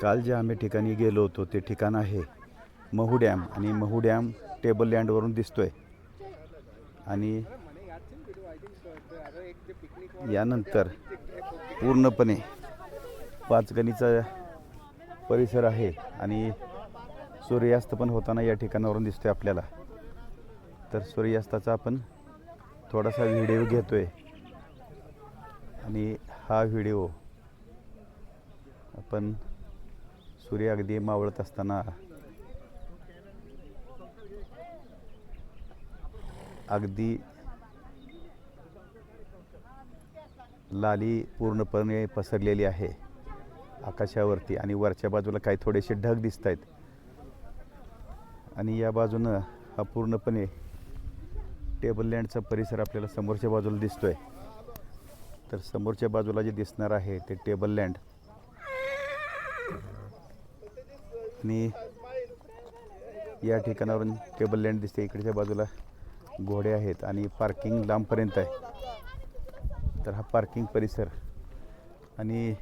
काल जे आम्ही ठिकाणी गेलो होतो ते ठिकाण आहे महू डॅम. आणि महू डॅम टेबल लँडवरून दिसतोय. आणि यानंतर पूर्णपणे पाचगणीचा परिसर आहे आणि सूर्यास्त पण होताना या ठिकाणावरून दिसतोय आपल्याला. तर सूर्यास्ताचा आपण थोडासा व्हिडिओ घेतोय. आणि हा व्हिडिओ आपण सूर्य अगदी मावळत असताना अगदी लाली पूर्णपणे पसरलेली आहे आकाशावरती आणि वरच्या बाजूला काही थोडेसे ढग दिसत आहेत. आणि या बाजूनं हा पूर्णपणे टेबल लँडचा परिसर आपल्याला समोरच्या बाजूला दिसतोय. तर समोरच्या बाजूला जे दिसणार आहे ते टेबल लँड आणि या ठिकाणावरून टेबल लँड दिसते. इकडच्या बाजूला घोडे आहेत आणि पार्किंग लांबपर्यंत आहे. तर हा पार्किंग परिसर. आणि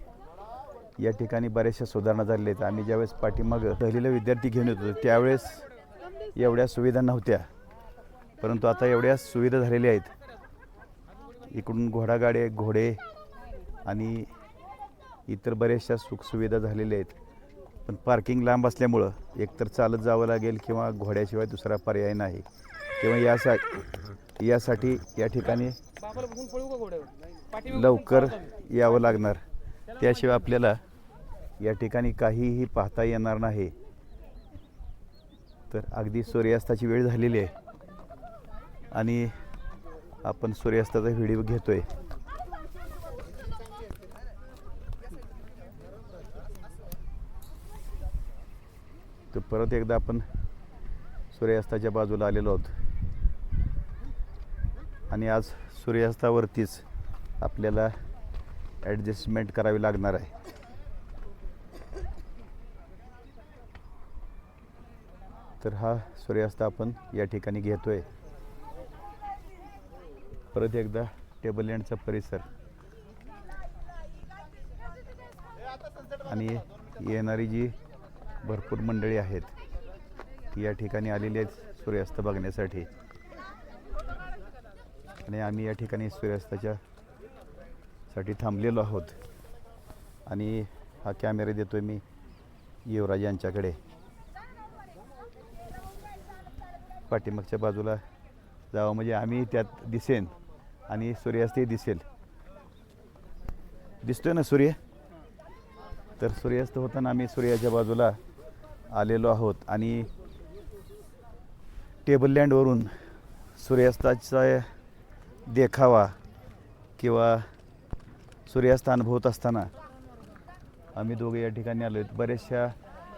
या ठिकाणी बऱ्याचशा सुधारणा झालेल्या आहेत. आम्ही ज्यावेळेस पाठीमागं पहिलेला विद्यार्थी घेऊन येतो त्यावेळेस एवढ्या सुविधा नव्हत्या. परंतु आता एवढ्या सुविधा झालेल्या आहेत. इकडून घोडागाडे घोडे आणि इतर बऱ्याचशा सुखसुविधा झालेल्या आहेत. पण पार्किंग लांब असल्यामुळं एकतर चालत जावं लागेल किंवा घोड्याशिवाय दुसरा पर्याय नाही. किंवा यासा यासाठी या ठिकाणी लवकर यावं लागणार. त्याशिवाय आपल्याला या ठिकाणी काहीही पाहता येणार नाही. तर अगदी सूर्यास्ताची वेळ झालेली आहे. आणि आपण सूर्यास्ताचा व्हिडिओ घेतो आहे तर परत एकदा आपण सूर्यास्ताच्या बाजूला आलेलो आहोत. आणि आज सूर्यास्तावरतीच आपल्याला ॲडजस्टमेंट करावी लागणार आहे. तर हा सूर्यास्त आपण या ठिकाणी घेतोय. परत एकदा टेबल लँडचा परिसर. आणि येणारी जी भरपूर मंडळी आहेत. ती या ठिकाणी आलेली आहेत सूर्यास्त बघण्यासाठी. आणि आम्ही या ठिकाणी सूर्यास्ताच्या साठी थांबलेलो आहोत. आणि हा कॅमेरा देतोय मी युवराज यांच्याकडे. पाठीमागच्या बाजूला जावं म्हणजे आम्ही त्यात दिसेन आणि सूर्यास्तही दिसेल. दिसतोय ना सूर्य? तर सूर्यास्त होताना आम्ही सूर्याच्या बाजूला आलेलो आहोत आणि टेबल लँडवरून सूर्यास्ताचा देखावा किंवा सूर्यास्त अनुभवत असताना आम्ही दोघे या ठिकाणी आलो आहेत. बऱ्याचशा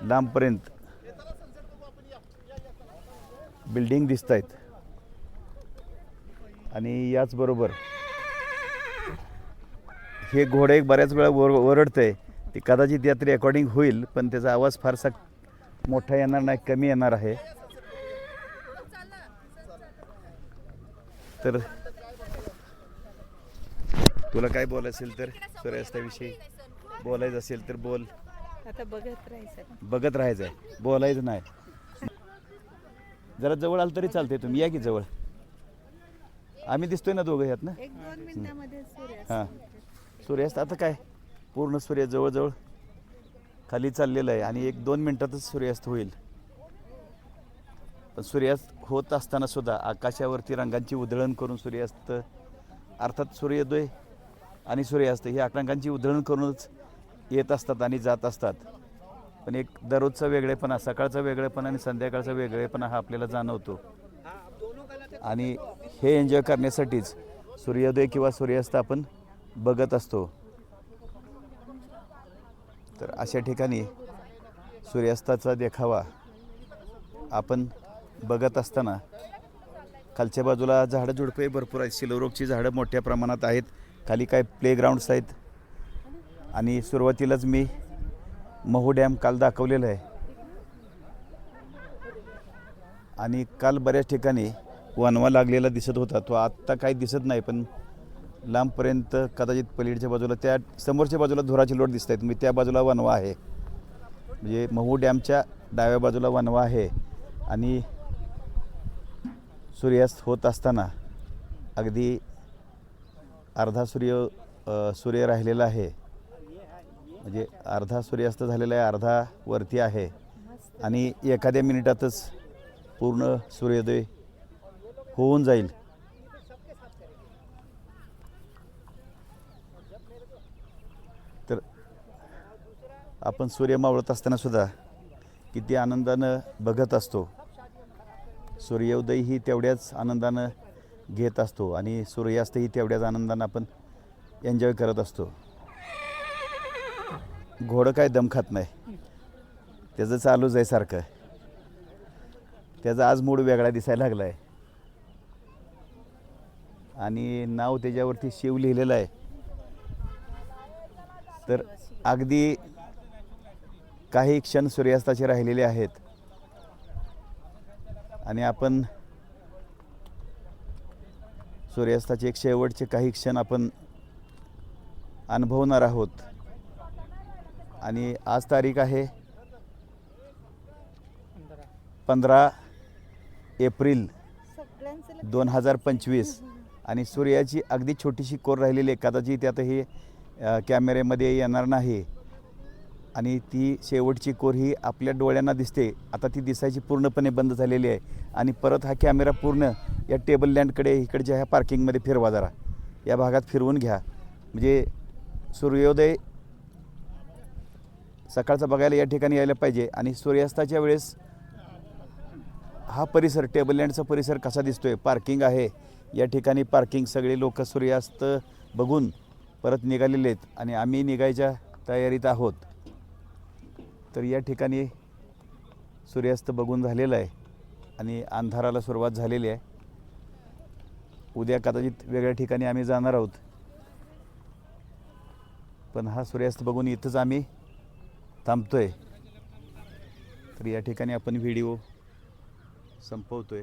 लांबपर्यंत बिल्डिंग दिसत आहेत. आणि याचबरोबर हे घोडे बऱ्याच वेळा वर ओरडतंय ते कदाचित यात रेकॉर्डिंग होईल पण त्याचा आवाज फारसा मोठा येणार नाही कमी येणार आहे. तर तुला काय बोलायचं असेल तर सूर्यास्ताविषयी बोलायचं असेल तर बोल. आता बघत राहायचं. बघत राहायचं आहे बोलायचं नाही. जरा जवळ आलं तरी चालतंय तुम्ही. या की जवळ? आम्ही दिसतोय ना दोघं ह्यात ना? हां. सूर्यास्त आता काय? पूर्ण सूर्य जवळजवळ? खाली चाललेलं आहे आणि एक दोन मिनटातच सूर्यास्त होईल. पण सूर्यास्त होत असताना सुद्धा आकाशावरती रंगांची उधळण करून सूर्यास्त अर्थात सूर्योदय आणि सूर्यास्त ही रंगांची उधळण करूनच येत असतात आणि जात असतात. पण एक दररोजचा वेगळेपणा सकाळचा वेगळेपणा आणि संध्याकाळचा वेगळेपणा हा आपल्याला जाणवतो. आणि हे एन्जॉय करण्यासाठीच सूर्योदय किंवा सूर्यास्त आपण बघत असतो. तर अशा ठिकाणी सूर्यास्ताचा देखावा आपण बघत असताना खालच्या बाजूला झाडं झुडपे भरपूर आहेत. सिलोरोगची झाडं मोठ्या प्रमाणात आहेत. खाली काय प्लेग्राऊंड्स आहेत. आणि सुरुवातीलाच मी महू डॅम काल दाखवलेलं आहे. आणि काल बऱ्याच ठिकाणी वनवा लागलेला दिसत होता. तो आत्ता काही दिसत नाही पण लांबपर्यंत कदाचित पलीडच्या बाजूला त्या समोरच्या बाजूला धुराची लोट दिसत आहेत मी म्हणजे त्या बाजूला वनवा आहे. म्हणजे महू डॅमच्या डाव्या बाजूला वनवा आहे. आणि सूर्यास्त होत असताना अगदी अर्धा सूर्य सूर्य राहिलेला आहे. म्हणजे अर्धा सूर्यास्त झालेला आहे अर्धा वरती आहे. आणि एखाद्या मिनिटातच पूर्ण सूर्योदय होऊन जाईल. आपण सूर्य मावळत असताना सुद्धा किती आनंदानं बघत असतो. सूर्योदयही तेवढ्याच आनंदानं घेत असतो आणि सूर्यास्तही तेवढ्याच आनंदानं आपण एन्जॉय करत असतो. घोडं काय दम खात नाही. त्याचं चालूच आहे सारखं. त्याचा आज मूड वेगळा दिसायला लागला आहे आणि नाव त्याच्यावरती शिव लिहिलेलं आहे. तर अगदी काही क्षण सूर्यास्ताचे राहिलेले आहेत. आणि आपण सूर्यास्ताचे एक शेवटचे काही क्षण आपण अनुभवणार आहोत. आणि आज तारीख आहे पंधरा एप्रिल दोन हजार पंचवीस. आणि सूर्याची अगदी छोटीशी कोर राहिलेली आहे. कदाचित त्यातही कॅमेऱ्यामध्ये येणार नाही. आणि ती शेवटची कोर ही आपल्या डोळ्यांना दिसते. आता ती दिसायची पूर्णपणे बंद झालेली आहे. आणि परत हा कॅमेरा पूर्ण या टेबल लँडकडे इकडच्या ह्या पार्किंगमध्ये फिरवा जरा. या भागात फिरवून घ्या. म्हणजे सूर्योदय सकाळचा बघायला या ठिकाणी यायला पाहिजे. आणि सूर्यास्ताच्या वेळेस हा परिसर टेबल लँडचा परिसर कसा दिसतोय? पार्किंग आहे. या ठिकाणी पार्किंग सगळे लोक सूर्यास्त बघून परत निघालेले आहेत. आणि आम्ही निघायच्या तयारीत आहोत. तर या ठिकाणी सूर्यास्त बघून झालेला आहे आणि अंधाराला सुरुवात झालेली आहे. उद्या कदाचित वेगळ्या ठिकाणी आम्ही जाणार आहोत. पण हा सूर्यास्त बघून इथंच आम्ही थांबतोय. तर या ठिकाणी आपण व्हिडिओ संपवतोय.